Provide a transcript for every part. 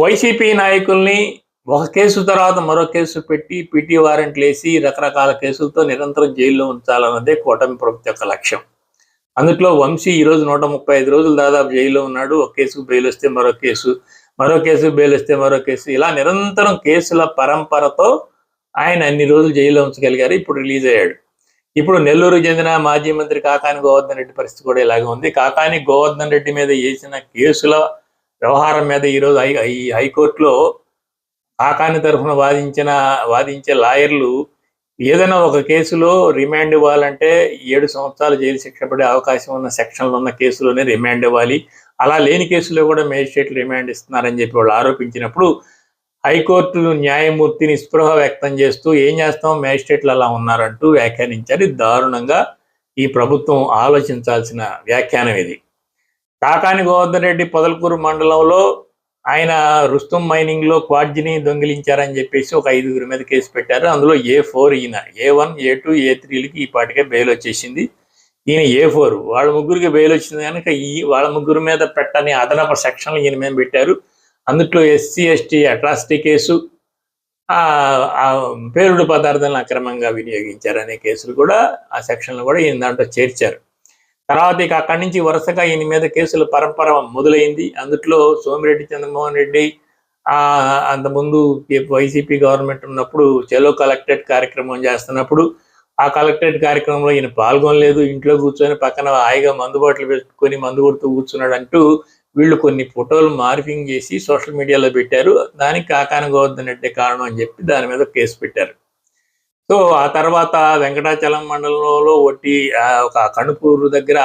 YCP నాయకుల్ని ఒక case తర్వాత మరో కేసు పెట్టి పిటి వారెంట్లు వేసి రకరకాల కేసులతో నిరంతరం జైల్లో ఉంచాలన్నదే కూటమి ప్రభుత్వ యొక్క లక్ష్యం. అందులో వంశీ ఈ రోజు నూట ముప్పై ఐదు రోజులు దాదాపు జైల్లో ఉన్నాడు. ఒక కేసుకు బెయిల్ వస్తే మరో కేసు మరో కేసుకు బెయిల్ వస్తే మరో కేసు. ఇలా నిరంతరం కేసుల పరంపరతో ఆయన అన్ని రోజులు జైల్లో ఉంచగలిగారు. ఇప్పుడు రిలీజ్ అయ్యాడు. ఇప్పుడు నెల్లూరు చెందిన మాజీ మంత్రి కాకాని గోవర్ధన్ రెడ్డి పరిస్థితి కూడా ఇలాగే ఉంది. కాకాని గోవర్ధన్ రెడ్డి మీద వేసిన కేసుల వ్యవహారం మీద ఈరోజు హై ఈ హైకోర్టులో ఆకాని తరఫున వాదించిన వాదించే లాయర్లు ఏదైనా ఒక కేసులో రిమాండ్ ఇవ్వాలంటే ఏడు సంవత్సరాలు జైలు శిక్ష పడే అవకాశం ఉన్న సెక్షన్లు ఉన్న కేసులోనే రిమాండ్ ఇవ్వాలి. అలా లేని కేసులో కూడా మేజిస్ట్రేట్లు రిమాండ్ ఇస్తున్నారని చెప్పి వాళ్ళు ఆరోపించినప్పుడు హైకోర్టు న్యాయమూర్తిని స్పృహ వ్యక్తం చేస్తూ ఏం చేస్తాం? మేజిస్ట్రేట్లు అలా ఉన్నారంటూ వ్యాఖ్యానించారు. దారుణంగా ఈ ప్రభుత్వం ఆలోచించాల్సిన వ్యాఖ్యానం ఇది. కాకాని గోవర్ధన్ రెడ్డి పొదలకూరు మండలంలో ఆయన రుస్తుం మైనింగ్లో క్వాడ్జిని దొంగిలించారని చెప్పేసి ఒక ఐదుగురి మీద కేసు పెట్టారు. అందులో ఏ ఫోర్ ఈయన ఏ వన్ ఏ టూ ఏ త్రీలకి ఈ పాటికే బెయిల్ వచ్చేసింది. ఈయన ఏ ఫోర్ వాళ్ళ ముగ్గురికి బెయిల్ వచ్చింది కనుక ఈ వాళ్ళ ముగ్గురు మీద పెట్టని అదనపు సెక్షన్లు ఈయన మీద పెట్టారు. అందుట్లో ఎస్సీ ఎస్టీ అట్రాసిటీ కేసు ఆ పేలుడు పదార్థాలను అక్రమంగా వినియోగించారు అనే కేసులు కూడా ఆ సెక్షన్లు కూడా ఈయన దాంట్లో చేర్చారు. తర్వాత ఇక అక్కడి నుంచి వరుసగా ఈయన మీద కేసుల పరంపర మొదలైంది. అందుట్లో సోమిరెడ్డి చంద్రమోహన్ రెడ్డి ఆ అంతకుముందు వైసీపీ గవర్నమెంట్ ఉన్నప్పుడు చెలో కలెక్టరేట్ కార్యక్రమం చేస్తున్నప్పుడు ఆ కలెక్టరేట్ కార్యక్రమంలో ఈయన పాల్గొనలేదు. ఇంట్లో కూర్చొని పక్కన హాయిగా మందు బాటలు పెట్టుకొని మందు కొడుతూ కూర్చున్నాడు అంటూ వీళ్ళు కొన్ని ఫోటోలు మార్ఫింగ్ చేసి సోషల్ మీడియాలో పెట్టారు. దానికి కాకాని గోవర్ధన్ రెడ్డి కారణం అని చెప్పి దాని మీద కేసు పెట్టారు. సో ఆ తర్వాత వెంకటాచలం మండలంలో ఒట్టి ఆ, ఒక కణుపూరు దగ్గర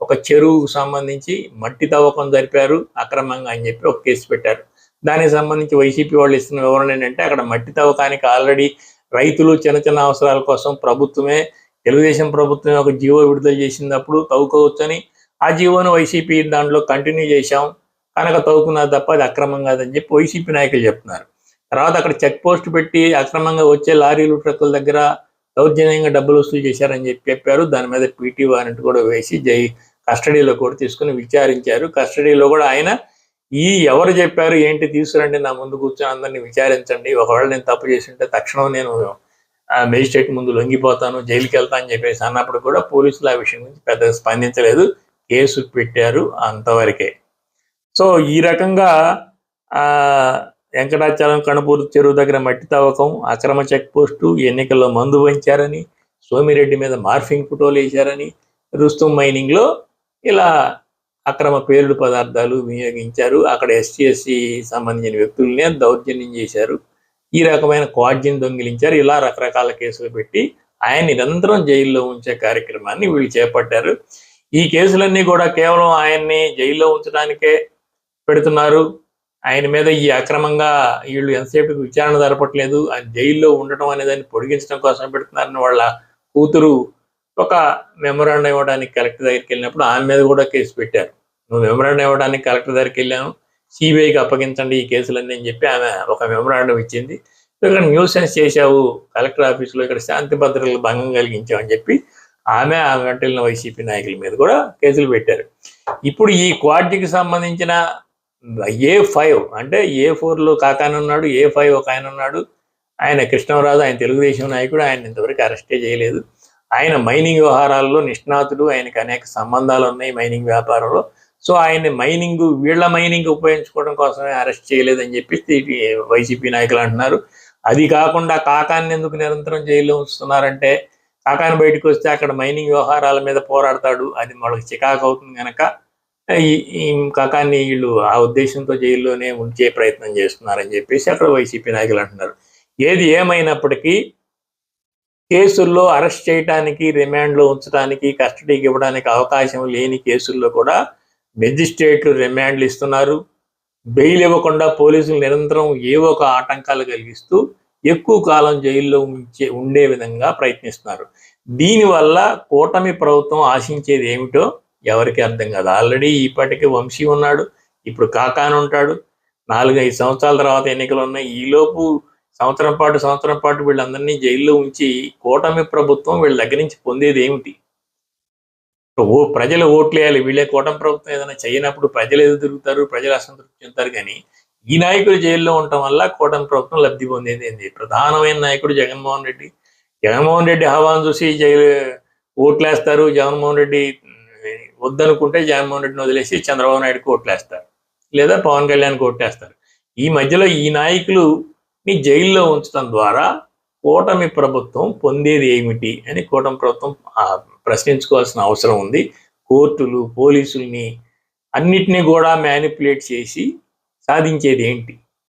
ఒక చెరువుకు సంబంధించి మట్టి తవ్వకం జరిపారు అక్రమంగా అని చెప్పి ఒక కేసు పెట్టారు. దానికి సంబంధించి వైసీపీ వాళ్ళు ఇస్తున్న వివరణ ఏంటంటే అక్కడ మట్టి తవ్వకానికి ఆల్రెడీ రైతులు చిన్న చిన్న అవసరాల కోసం ప్రభుత్వమే తెలుగుదేశం ప్రభుత్వమే ఒక జీవో విడుదల చేసినప్పుడు తవ్వుకోవచ్చని ఆ జీవోను వైసీపీ దాంట్లో కంటిన్యూ చేశాం కనుక తవ్వుకున్నది తప్ప అది అక్రమం కాదని చెప్పి వైసీపీ నాయకులు చెప్తున్నారు. తర్వాత అక్కడ చెక్ పోస్ట్ పెట్టి అక్రమంగా వచ్చే లారీలు ట్రక్కుల దగ్గర దౌర్జన్యంగా డబ్బులు వసూలు చేశారని చెప్పి చెప్పారు. దాని మీద పీటీ వారెంట్ కూడా వేసి జై కస్టడీలో కూడా తీసుకుని విచారించారు. కస్టడీలో కూడా ఆయన ఈ ఎవరు చెప్పారు ఏంటి తీసుకురండి నా ముందు కూర్చొని అందరినీ విచారించండి. ఒకవేళ నేను తప్పు చేసి ఉంటే తక్షణం నేను మేజిస్ట్రేట్ ముందు లొంగిపోతాను జైలుకి వెళ్తాను అని చెప్పేసి అన్నప్పుడు కూడా పోలీసులు ఆ విషయం గురించి పెద్దగా స్పందించలేదు. కేసు పెట్టారు అంతవరకే. సో ఈ రకంగా వెంకటాచలం కణపూరు చెరువు దగ్గర మట్టి తవ్వకం అక్రమ చెక్ పోస్టు ఎన్నికల్లో మందు వంచారని సోమిరెడ్డి మీద మార్ఫింగ్ ఫోటోలు వేశారని రుస్తుం మైనింగ్లో ఇలా అక్రమ పేలుడు పదార్థాలు వినియోగించారు. అక్కడ ఎస్టీ ఎస్సీ సంబంధించిన వ్యక్తులనే దౌర్జన్యం చేశారు. ఈ రకమైన క్వాడ్జిని దొంగిలించారు. ఇలా రకరకాల కేసులు పెట్టి ఆయన నిరంతరం జైల్లో ఉంచే కార్యక్రమాన్ని వీళ్ళు చేపట్టారు. ఈ కేసులన్నీ కూడా కేవలం ఆయన్ని జైల్లో ఉంచడానికే పెడుతున్నారు. ఆయన మీద ఈ అక్రమంగా వీళ్ళు ఎంతసేపు విచారణ జరపట్లేదు ఆయన జైల్లో ఉండటం అనేదాన్ని పొడిగించడం కోసం పెడుతున్నారని వాళ్ళ కూతురు ఒక మెమరాండం ఇవ్వడానికి కలెక్టర్ దగ్గరికి వెళ్ళినప్పుడు ఆమె మీద కూడా కేసు పెట్టారు. నువ్వు మెమరాండం ఇవ్వడానికి కలెక్టర్ దగ్గరికి వెళ్ళాను సిబిఐకి అప్పగించండి ఈ కేసులన్నీ అని చెప్పి ఆమె ఒక మెమరాండం ఇచ్చింది. ఇక్కడ న్యూసెన్స్ చేశావు కలెక్టర్ ఆఫీసులో ఇక్కడ శాంతి భద్రతలు భంగం కలిగించావు అని చెప్పి ఆమె ఆ వెంటనే వైసీపీ నాయకుల మీద కూడా కేసులు పెట్టారు. ఇప్పుడు ఈ క్వాడ్కి సంబంధించిన ఏ ఫైవ్ అంటే ఏ ఫోర్లో కాకాని ఉన్నాడు ఏ ఫైవ్ ఒక ఆయన ఉన్నాడు ఆయన కృష్ణరాజు ఆయన తెలుగుదేశం నాయకుడు ఆయన ఇంతవరకు అరెస్టే చేయలేదు. ఆయన మైనింగ్ వ్యవహారాల్లో నిష్ణాతుడు ఆయనకి అనేక సంబంధాలు ఉన్నాయి మైనింగ్ వ్యాపారంలో. సో ఆయన మైనింగ్ వీళ్ళ మైనింగ్ ఉపయోగించుకోవడం కోసమే అరెస్ట్ చేయలేదని చెప్పి వైసీపీ నాయకులు అంటున్నారు. అది కాకుండా కాకాన్ని ఎందుకు నిరంతరం జైల్లో ఉంచుతున్నారంటే కాకాని బయటకు వస్తే అక్కడ మైనింగ్ వ్యవహారాల మీద పోరాడతాడు అది వాళ్ళకి చికాకు అవుతుంది కనుక ఇంకా వీళ్ళు ఆ ఉద్దేశంతో జైల్లోనే ఉంచే ప్రయత్నం చేస్తున్నారని చెప్పేసి అక్కడ వైసీపీ నాయకులు అంటున్నారు. ఏది ఏమైనప్పటికీ కేసుల్లో అరెస్ట్ చేయడానికి రిమాండ్లో ఉంచడానికి కస్టడీకి ఇవ్వడానికి అవకాశం లేని కేసుల్లో కూడా మెజిస్ట్రేట్లు రిమాండ్లు ఇస్తున్నారు. బెయిల్ ఇవ్వకుండా పోలీసులు నిరంతరం ఏవో ఒక ఆటంకాలు కలిగిస్తూ ఎక్కువ కాలం జైల్లో ఉంచే ఉండే విధంగా ప్రయత్నిస్తున్నారు. దీనివల్ల కూటమి ప్రభుత్వం ఆశించేది ఏమిటో ఎవరికి అర్థం కాదు. ఆల్రెడీ ఇప్పటికే వంశీ ఉన్నాడు ఇప్పుడు కాకాని ఉంటాడు. నాలుగైదు సంవత్సరాల తర్వాత ఎన్నికలు ఉన్నాయి. ఈలోపు సంవత్సరం పాటు సంవత్సరం పాటు వీళ్ళందరినీ జైల్లో ఉంచి కూటమి ప్రభుత్వం వీళ్ళ దగ్గర నుంచి పొందేది ఏమిటి? ఓ ప్రజలు ఓట్లు వేయాలి. వీళ్ళే కూటమి ప్రభుత్వం ఏదైనా చేయనప్పుడు ప్రజలు ఎదురు తిరుగుతారు? ప్రజలు అసంతృప్తి చెందుతారు కానీ ఈ నాయకుడు జైల్లో ఉండటం వల్ల కూటమి ప్రభుత్వం లబ్ధి పొందేది ఏంది? ప్రధానమైన నాయకుడు జగన్మోహన్ రెడ్డి. జగన్మోహన్ రెడ్డి హవాను చూసి జైలు ఓట్లేస్తారు. జగన్మోహన్ రెడ్డి వద్దనుకుంటే జగన్మోహన్ రెడ్డిని వదిలేసి చంద్రబాబు నాయుడుకి ఓట్లేస్తారు లేదా పవన్ కళ్యాణ్కి ఓట్లేస్తారు ఈ మధ్యలో ఈ నాయకులుని జైల్లో ఉంచడం ద్వారా కూటమి ప్రభుత్వం పొందేది ఏమిటి అని కూటమి ప్రభుత్వం ప్రశ్నించుకోవాల్సిన అవసరం ఉంది. కోర్టులు పోలీసుల్ని అన్నిటినీ కూడా మ్యానిపులేట్ చేసి సాధించేది ఏంటి?